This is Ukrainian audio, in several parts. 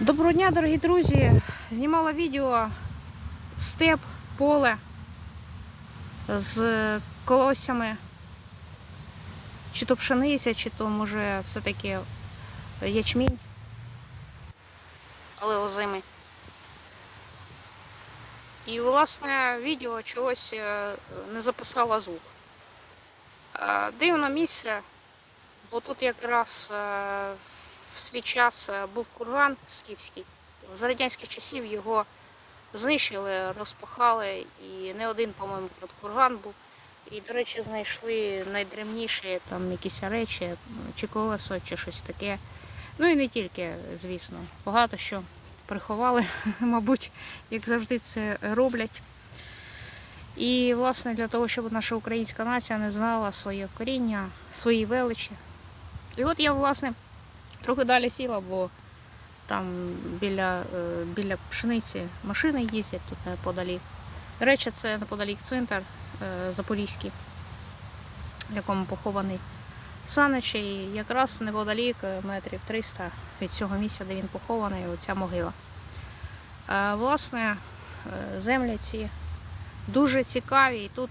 Доброго дня, дорогі друзі! Знімала відео степ, поле з колосями. Чи то пшениця, чи то може все-таки ячмінь. Але озими. І власне відео чогось е, не записала звук. Е, Дивне місце, бо тут якраз е, в свій час е, був курган скіфський. З радянських часів його знищили, розпахали, і не один, по-моєму, курган був. І, до речі, знайшли найдревніші там якісь речі, чи колесо, чи щось таке. Ну і не тільки, звісно. Багато що приховали, мабуть, як завжди це роблять. І, власне, для того, щоб наша українська нація не знала своє коріння, свої величі. І от я, власне, трохи далі сіла, бо там біля, е, біля пшениці машини їздять тут неподалік. До речі, це неподалік цвинтар е, Запорізький, в якому похований Санич, якраз неподалік е, метрів 300 від цього місця, де він похований, оця могила. Власне, землі ці дуже цікаві, і тут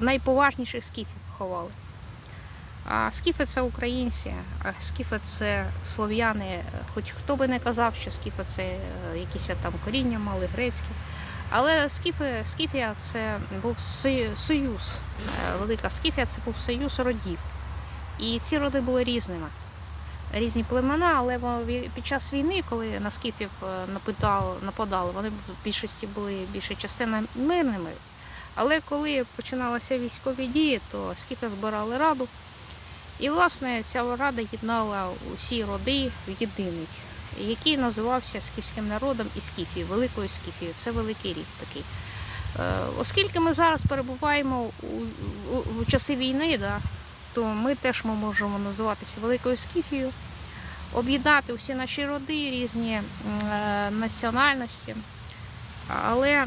найповажніших скіфів ховали. А скіфи це українці, а скіфи це слов'яни. Хоч хто би не казав, що скіфи це е, якісь там коріння мали грецькі. Але скіфи, скіфія це був союз. Е, Велика скіфія це був союз родів. І ці роди були різними. Різні племена, але під час війни, коли на скіфів е, нападали, вони в більшості були більша частина мирними. Але коли починалися військові дії, то скіфи збирали раду. І, власне, ця рада єднала усі роди в єдиний, який називався скіфським народом і скіфією, Великою Скіфією. Це великий рід такий. Е, Оскільки ми зараз перебуваємо у, часи війни, да, то ми теж ми можемо називатися Великою Скіфією, об'єднати усі наші роди, різні е, національності. Але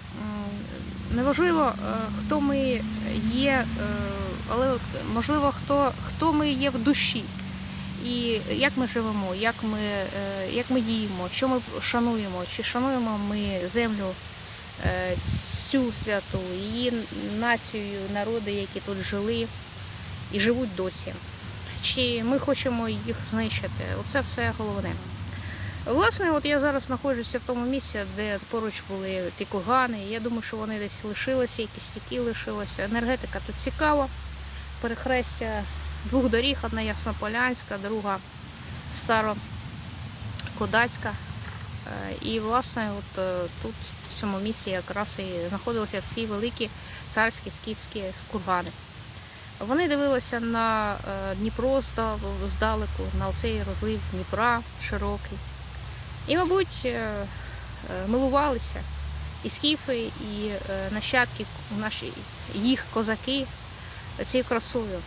неважливо, е, хто ми є, але можливо, хто, хто ми є в душі. І як ми живемо, як ми, е, як ми діємо, що ми шануємо, чи шануємо ми землю е, цю святу, її націю, народи, які тут жили і живуть досі. Чи ми хочемо їх знищити? Оце все головне. Власне, от я зараз знаходжуся в тому місці, де поруч були ті кургани. Я думаю, що вони десь лишилися, якісь стіки лишилися. Енергетика тут цікава. Перехрестя двох доріг, одна Яснополянська, друга Старокодацька. Е, І, власне, от е, тут, в цьому місці, якраз і знаходилися ці великі царські скіфські кургани. Вони дивилися на е, Дніпро здалеку, на цей розлив Дніпра широкий. І, мабуть, милувалися і скіфи, і нащадки наші, їх козаки цією красою.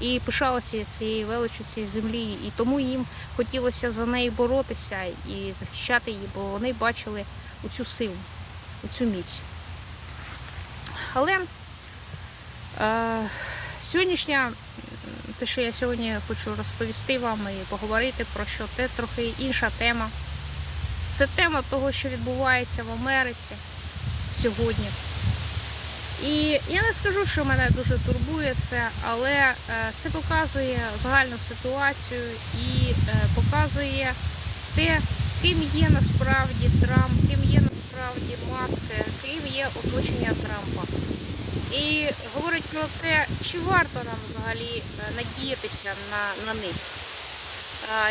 І пишалися цією величю цієї землі, і тому їм хотілося за неї боротися і захищати її, бо вони бачили оцю силу, оцю міць. Але е, сьогоднішня, те, що я сьогодні хочу розповісти вам і поговорити про що, це трохи інша тема. Це тема того, що відбувається в Америці сьогодні. І я не скажу, що мене дуже турбує це, але е, це показує загальну ситуацію і е, показує те, ким є насправді Трамп, ким є насправді Маск, ким є оточення Трампа. І говорить про те, чи варто нам взагалі е, надіятися на, на них.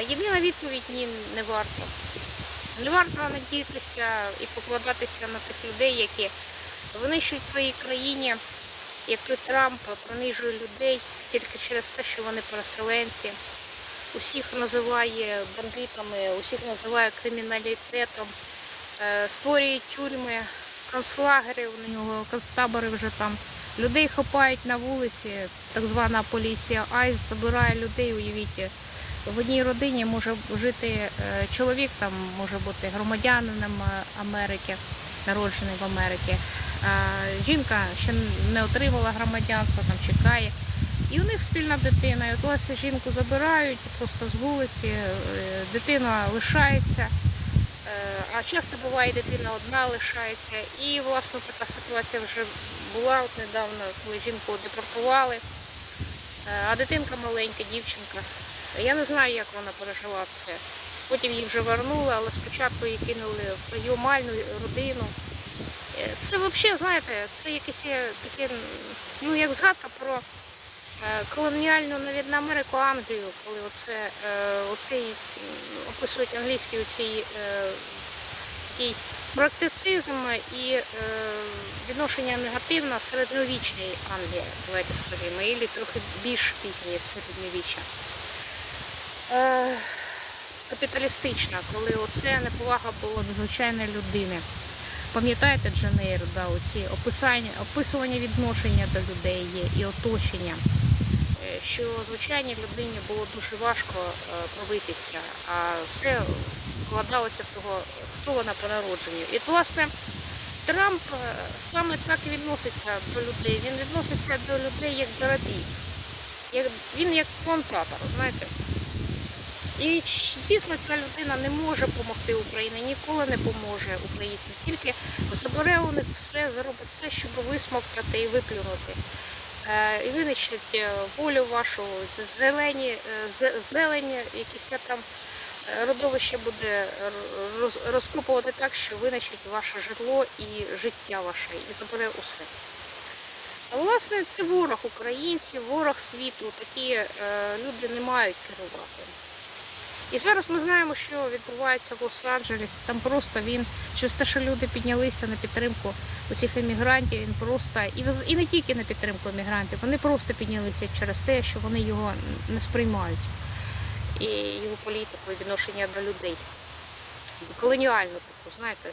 Єдина відповідь ні, не варто. Не варто надіятися і покладатися на тих людей, які винищують своїй країні, як і Трамп, принижує людей тільки через те, що вони переселенці. Усіх називає бандитами, усіх називає криміналітетом, е, створює тюрми, концлагери, у нього концтабори вже там. Людей хапають на вулиці, так звана поліція Айс забирає людей, уявіть. В одній родині може жити е, чоловік, там може бути громадянином Америки, народжений в Америці. Жінка ще не отримала громадянство, там чекає. І у них спільна дитина. І от власне жінку забирають просто з вулиці, е, дитина лишається. Е, А часто буває, дитина одна лишається. І власне така ситуація вже була от недавно, коли жінку депортували. Е, А дитинка маленька, дівчинка. Я не знаю, як вона пережила це. Потім її вже вернули, але спочатку її кинули в прийомальну родину. Це взагалі, знаєте, це якесь таке, ну як згадка про е, колоніальну навіть на Америку Англію, коли оце, е, оцей описують англійський оцей такий практицизм і е, відношення негативне середньовічної Англії, давайте скажімо, і трохи більш пізнє середньовіччя. Капіталістична, коли оце неповага була до звичайної людини. Пам'ятаєте Джанейр, да, оці описання, описування відношення до людей є і оточення, Е, що звичайній людині було дуже важко е, пробитися, а все вкладалося в того, хто вона по народженню. І власне Трамп е, саме так і відноситься до людей. Він відноситься до людей як до рабів. Як, він як плантатор, знаєте. І звісно, ця людина не може допомогти Україні, ніколи не поможе українцям. Тільки забере у них все, зробить все, щоб висмоктати і виплюнути. Е, І винищить е, волю вашу, зелені, е, зелені, якісь там родовище буде розкопувати так, що винищить ваше житло і життя ваше, і забере усе. А власне це ворог українців, ворог світу. Такі люди не мають керувати. І зараз ми знаємо, що відбувається в Лос-Анджелесі. Там просто він через те, що люди піднялися на підтримку усіх емігрантів, він просто і, не тільки на підтримку емігрантів, вони просто піднялися через те, що вони його не сприймають. І його політику, і відношення до людей. Колоніальну таку, знаєте,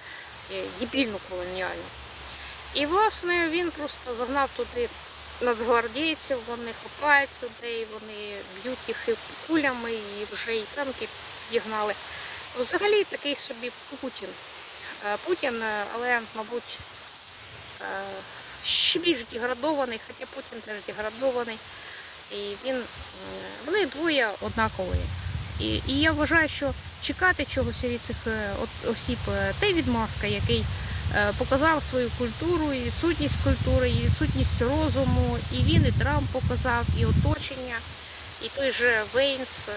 дебільну колоніальну. І власне він просто загнав туди нацгвардійців, вони хапають людей, вони б'ють їх і кулями, і вже і танки підігнали. Взагалі такий собі Путін. Е, Путін, е, але, мабуть, е, ще більш деградований, хоча Путін теж деградований. І він, вони двоє однакові. І, і я вважаю, що чекати чогось від цих осіб, е, Тейвід Маска, який показав свою культуру, і відсутність культури, і відсутність розуму, і він, і Трамп показав, і оточення, і той же Вейнс. е,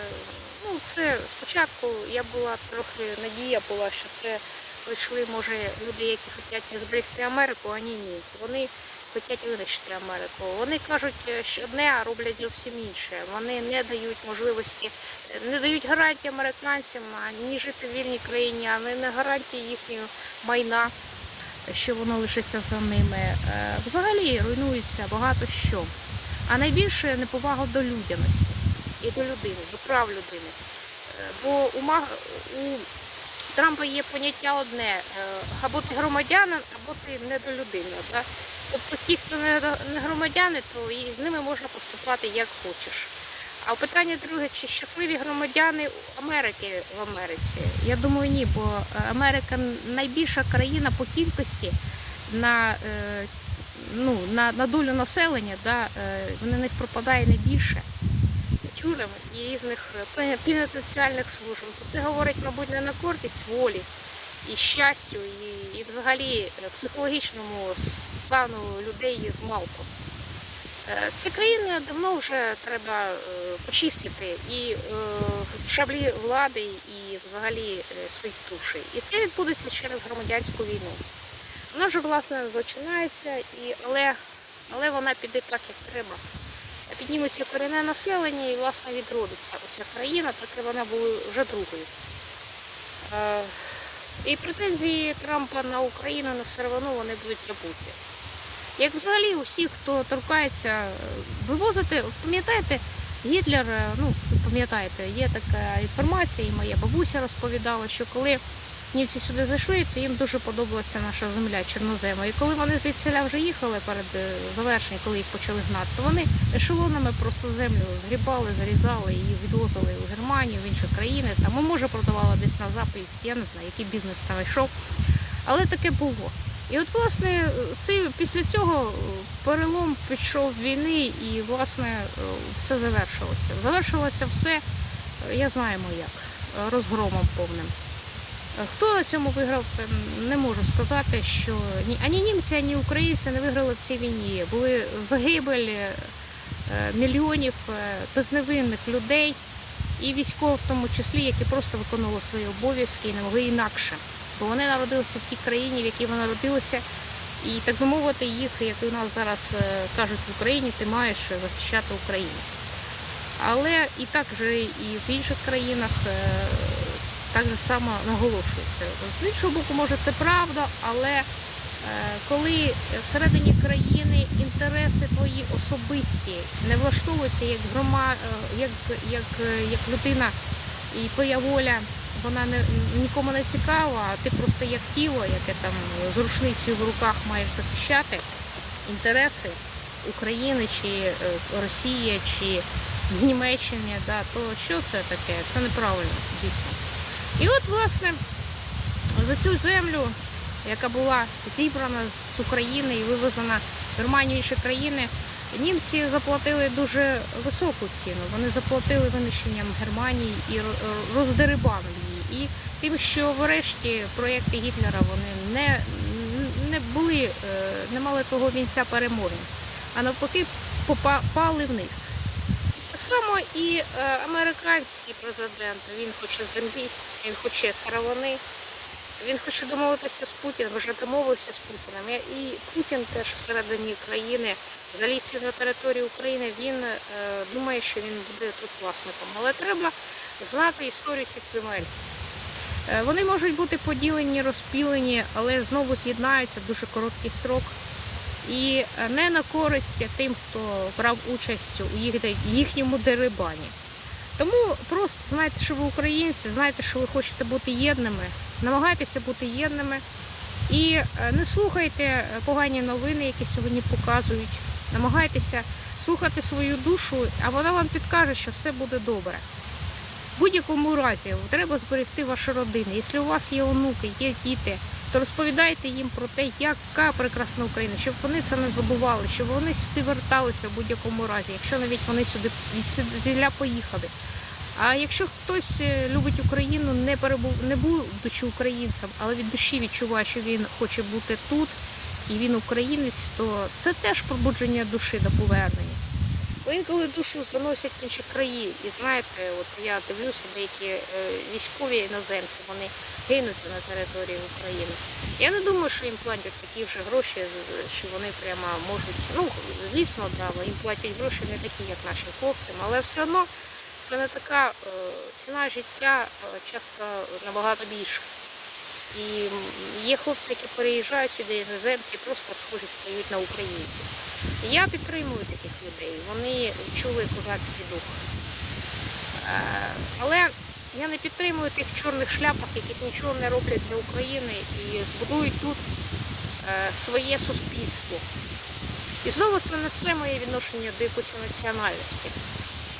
Ну, це спочатку я була трохи надія була, що це прийшли, може, люди, які хочуть зберегти Америку, а ні, ні. Вони хочуть винищити Америку. Вони кажуть, е, що одне, а роблять зовсім інше. Вони не дають можливості, е, не дають гарантії американцям ні жити в вільній країні, а не гарантії їхнього майна що воно лишиться за ними. Е, Взагалі руйнується багато що. А найбільше неповага до людяності і до людини, до прав людини. Е, Бо у, Трампа є поняття одне: е, або ти громадянин, або ти недолюдина. Да? Тобто ті, хто не не громадяни, то і з ними можна поступати як хочеш. А питання друге, чи щасливі громадяни Америки в Америці? Я думаю, ні, бо е, Америка найбільша країна по кількості на, е, ну, на, на долю населення, да, е, на них пропадає найбільше тюрем і різних пенітенціальних служб. Це говорить, мабуть, не на користь волі і щастю, і, і взагалі психологічному стану людей з малку. Е, Ці країни давно вже треба е, почистити і е, шаблі влади, і взагалі е, свої душі. І це відбудеться через громадянську війну. Вона вже власне починається, але, але вона піде так, як треба. Підніметься корінне населення і власне відродиться уся країна, так і вона була вже другою. І претензії Трампа на Україну на сировину вони будуть забуті. Як взагалі усі, хто торкається, е, вивозити, пам'ятаєте, Гітлер, е, ну пам'ятаєте, є така інформація, і моя бабуся розповідала, що коли німці сюди зайшли, то їм дуже подобалася наша земля, чорнозема. І коли вони звідсіля вже їхали перед е, завершенням, коли їх почали гнати, то вони ешелонами просто землю згрібали, зарізали і відвозили у Германію, в інші країни. Там, може продавали десь на запад, я не знаю, який бізнес там йшов. Але таке було. І от, власне, це, після цього перелом пішов війни і, власне, все завершилося. Завершилося все, я знаємо як, розгромом повним. Хто на цьому виграв, не можу сказати, що ні ані німці, ані українці не виграли в цій війні. Були загибель е, мільйонів е, безневинних людей і військових в тому числі, які просто виконували свої обов'язки і не могли інакше. Бо вони народилися в тій країні, в якій вони народилися, і так би мовити, їх, як у нас зараз е, кажуть в Україні, ти маєш захищати Україну. Але і так же і в інших країнах е, так же само наголошується. З іншого боку, може це правда, але е, коли всередині країни інтереси твої особисті не влаштовуються як грома, як, як, як людина і твоя воля, вона не, нікому не цікава, а ти просто як тіло, яке там з рушницею в руках маєш захищати інтереси України чи е, Росії, чи Німеччини, да, то що це таке? Це неправильно, дійсно. І от, власне, за цю землю, яка була зібрана з України і вивезена в Германію інші країни, німці заплатили дуже високу ціну. Вони заплатили винищенням Германії і ро- роздерибанили її. І тим, що врешті проєкти Гітлера вони не, не були, е, не мали того вінця перемоги, а навпаки попа- пали вниз. Так само і е, американський президент, він хоче землі, він хоче сировини, він хоче домовитися з Путіним, вже домовився з Путіним. І- Путін теж всередині країни заліз на територію України, він е, думає, що він буде тут власником. Але треба знати історію цих земель. Е, Вони можуть бути поділені, розпілені, але знову з'єднаються в дуже короткий строк. І е, не на користь тим, хто брав участь у їх, їхньому дерибані. Тому просто знайте, що ви українці, знайте, що ви хочете бути єдними, намагайтеся бути єдними і е, не слухайте погані новини, які сьогодні показують. Намагайтеся слухати свою душу, а вона вам підкаже, що все буде добре. В будь-якому разі треба зберегти ваші родини. Якщо у вас є онуки, є діти, то розповідайте їм про те, яка прекрасна Україна, щоб вони це не забували, щоб вони сюди верталися в будь-якому разі, якщо навіть вони сюди від звідля поїхали. А якщо хтось е, любить Україну, не перебув, не будучи українцем, але від душі відчуває, що він хоче бути тут, і він українець, то це теж пробудження душі до повернення. Інколи душу заносять в інші краї. І знаєте, от я дивлюся, деякі е, військові іноземці, вони гинуть на території України. Я не думаю, що їм платять такі вже гроші, що вони прямо можуть. Ну, звісно, да, їм платять гроші не такі, як нашим хлопцям, але все одно це не така е, ціна життя е, часто набагато більша. І є хлопці, які переїжджають сюди, іноземці, просто схожі стають на українців. Я підтримую таких людей. Вони чули козацький дух. Е, Але я не підтримую тих чорних шляпах, які нічого не роблять для України і збудують тут е, своє суспільство. І знову це не все моє відношення до якоїсь національності,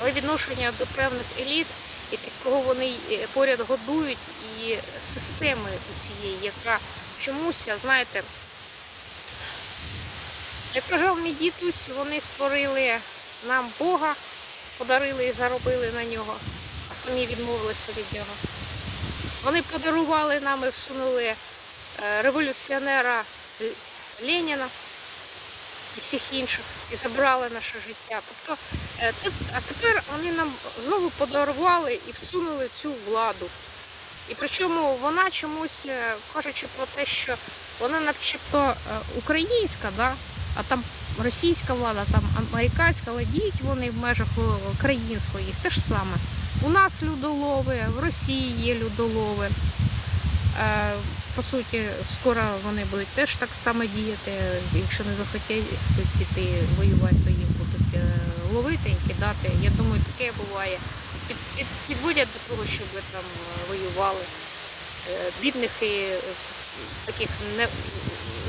але відношення до певних еліт і кого вони е, поряд годують, і системи у цієї, яка чомусь, знаєте, як казав мій дідусь, вони створили нам Бога, подарили і заробили на нього, а самі відмовилися від нього. Вони подарували нам і всунули е, революціонера Леніна і всіх інших, і забрали наше життя. Тобто, е, це, а тепер вони нам знову подарували і всунули цю владу. І причому вона чомусь, е, кажучи про те, що вона начебто українська, да? А там російська влада, там американська, але вони в межах е, країн своїх те ж саме. У нас людолови, в Росії є людолови. Е, По суті, скоро вони будуть теж так само діяти. Якщо не захотять іти воювати, то їх будуть е, ловити і кидати. Я думаю, таке буває. Під, під, підводять до того, щоб ви там воювали. Бідних і з, з таких не,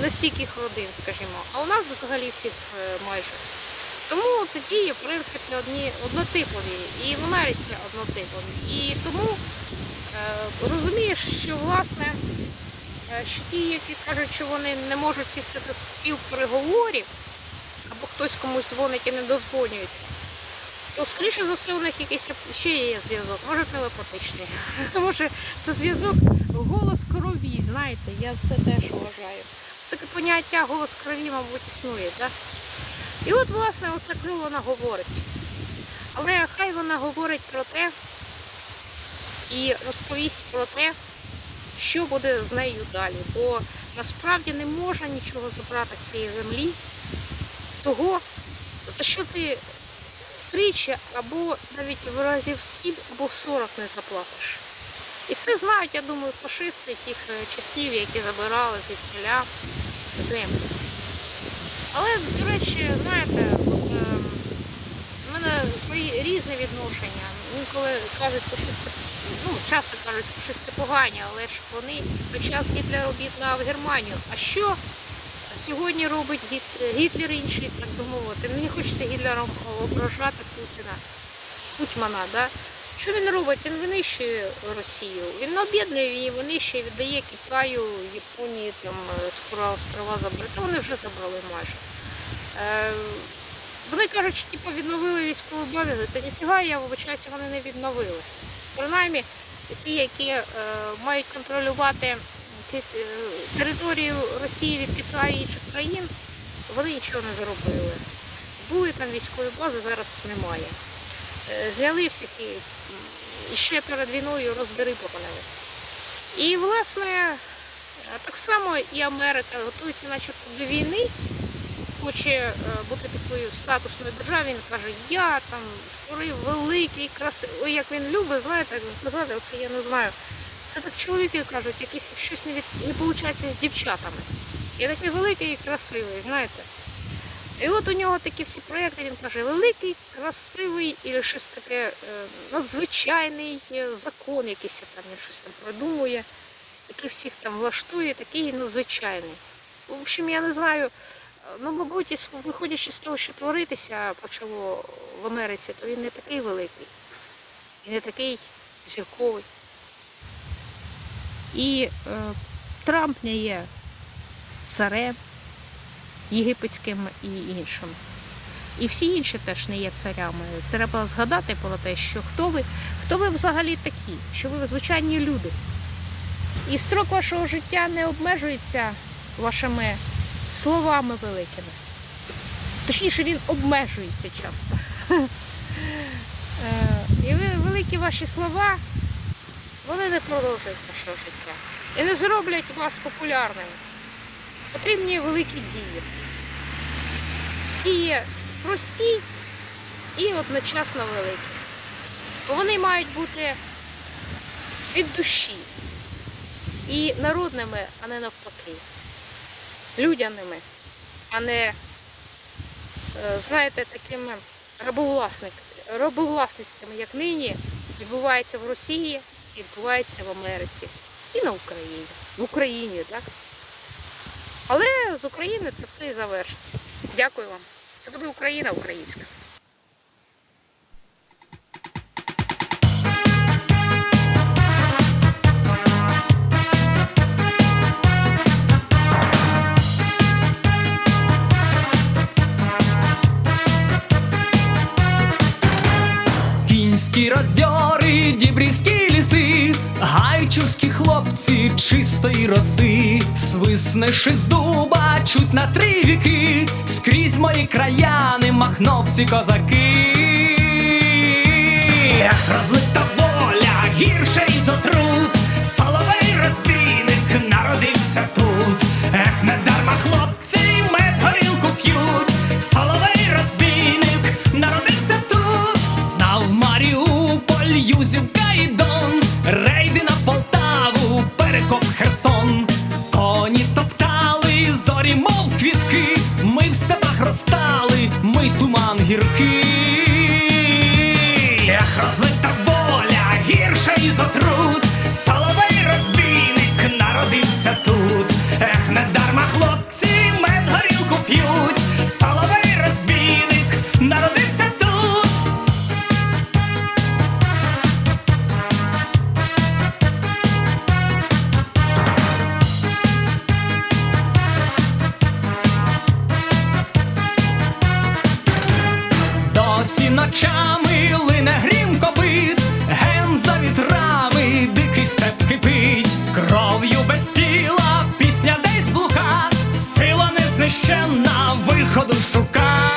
нестійких родин, скажімо. А у нас взагалі всіх е, майже. Тому це дії, в принципі, одні однотипові. І в Америці однотипові. І тому е, розумієш, що власне е, ще ті, які кажуть, що вони не можуть сісти за стіл переговорів, або хтось комусь дзвонить і не дозвонюється, то скоріше за все у них якийсь ще є зв'язок, може телепатичний. Може це зв'язок голос крові, знаєте, я це теж вважаю. Таке поняття голос крові, мабуть, існує, так? І от, власне, оце кров вона говорить. Але хай вона говорить про те і розповість про те, що буде з нею далі. Бо насправді не можна нічого забрати з цієї землі, того, за що ти втричі або навіть в разів 7 або 40 не заплатиш. І це знають, я думаю, фашисти тих е, часів, які забирали звідсіля землю. Але, до речі, знаєте, от, е, в мене рі- різне відношення. Інколи кажуть, фашисти, ну, часто кажуть, фашисти погані, але ж вони той час Гітлер об'єднав Германію. А що сьогодні робить Гіт- Гітлер інший, так би мовити? Мені хочеться Гітлером ображати Путіна, Путьмана, да? Що він робить? Він винищує Росію. Він об'єднує її, винищує, віддає Китаю, Японії, там е, скоро острова забрати. Вони вже забрали майже. Е, вони кажуть, що типу, відновили військову обов'язок, та ніфіга, я вибачаюся, вони не відновили. Принаймні, ті, які е, мають контролювати ті- е, територію Росії від Китаю і інших країн, вони нічого не зробили. Були там військові бази, зараз немає. Е, Зняли всіх і, м, і ще перед війною роздери попалили. І, власне, так само і Америка готується начебто до війни, хоче е, бути такою статусною державою, він каже, я там створив великий, красивий, ой, як він любить, знаєте, казати, оце я не знаю. Це так чоловіки кажуть, яких щось не, від... не виходить з дівчатами. Я такий великий і красивий, знаєте. І от у нього такі всі проєкти, він каже, великий, красивий і щось таке е, надзвичайний е, закон якийсь там, він щось там придумує, який всіх там влаштує, такий надзвичайний. В общем, я не знаю, ну, мабуть, виходячи з того, що творитися почало в Америці, то він не такий великий, і не такий зірковий. І е, Трамп не є царем єгипетським і іншим. І всі інші теж не є царями. Треба згадати про те, що хто ви, хто ви взагалі такі, що ви звичайні люди. І строк вашого життя не обмежується вашими словами великими. Точніше, він обмежується часто. Е, І ви великі ваші слова, вони не продовжують вашого життя. І не зроблять вас популярними. Потрібні великі дії. Дії прості і одночасно великі. Вони мають бути від душі і народними, а не навпаки. Людяними, а не, е, знаєте, такими рабовласницькими, як нині відбувається в Росії, відбувається в Америці і на Україні. В Україні, так? Але з України це все і завершиться. Дякую вам. Це буде Україна українська. Кінські роздьори, дібрівські ліси, гайчурські хлопці чистої роси, свиснеши з дуба, чуть на три віки, скрізь мої краяни, махновці козаки. Розлита воля, гірше із отрут, соловей розбійник народився тут. Гірша труд, соловей розбійник народився тут. Cara